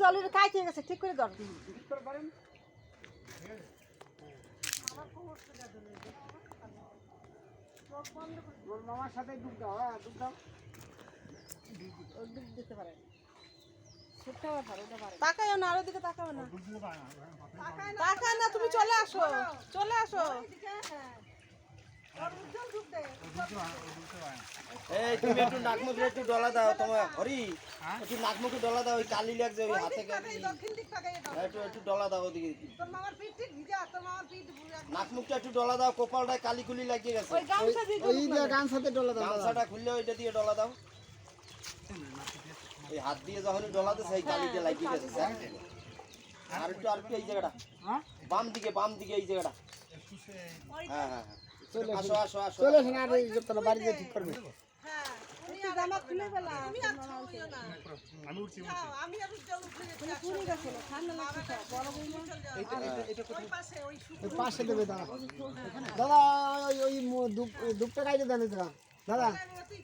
জলের ঠিক করে মামার সাথে দাও দাও না আরও দিকে তাকাও না তাকায় না, তুমি চলে আসো। চলে আসো। এই তুমি একটু নাকমুখে একটু ডলা দাও তোমার হরি একটু ডলা দাও ওই কালি লাগছে ওই হাতে হ্যাঁ, একটু একটু ডলা দাও ওদিকে। তোর মামার পিঠ ঠিক ভিজা তোর মামার পিঠ নাক মুখটা একটু ডলা দাও কপালটায় কালি কুলি লাগিয়ে গেছে। ওই ডলা দাও। গামছাটা খুললে ওইটা দিয়ে ডলা দাও। ওই হাত দিয়ে যখন ডলাতে সেই কালিটা লাগিয়ে গেছে। আর একটু আর একটু এই জায়গাটা। হ্যাঁ? বাম দিকে বাম দিকে এই জায়গাটা। হ্যাঁ হ্যাঁ হ্যাঁ। চলে আসো আসো আসো। চলে এসে আর এই তোরা বাড়ি দিয়ে ঠিক করবে। হ্যাঁ পাশে ওই ওই পাশে দেবে দাদা দাদা ওই ধূপটা গাইতে দেন দাদা দাদা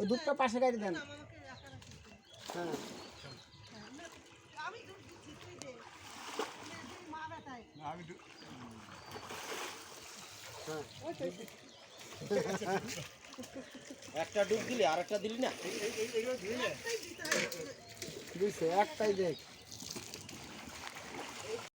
ওই ধূপটা পাশে গাইতে দেন। হ্যাঁ। আমি একটা ডুব দিলি আর একটা দিলি না? একটাই দেখ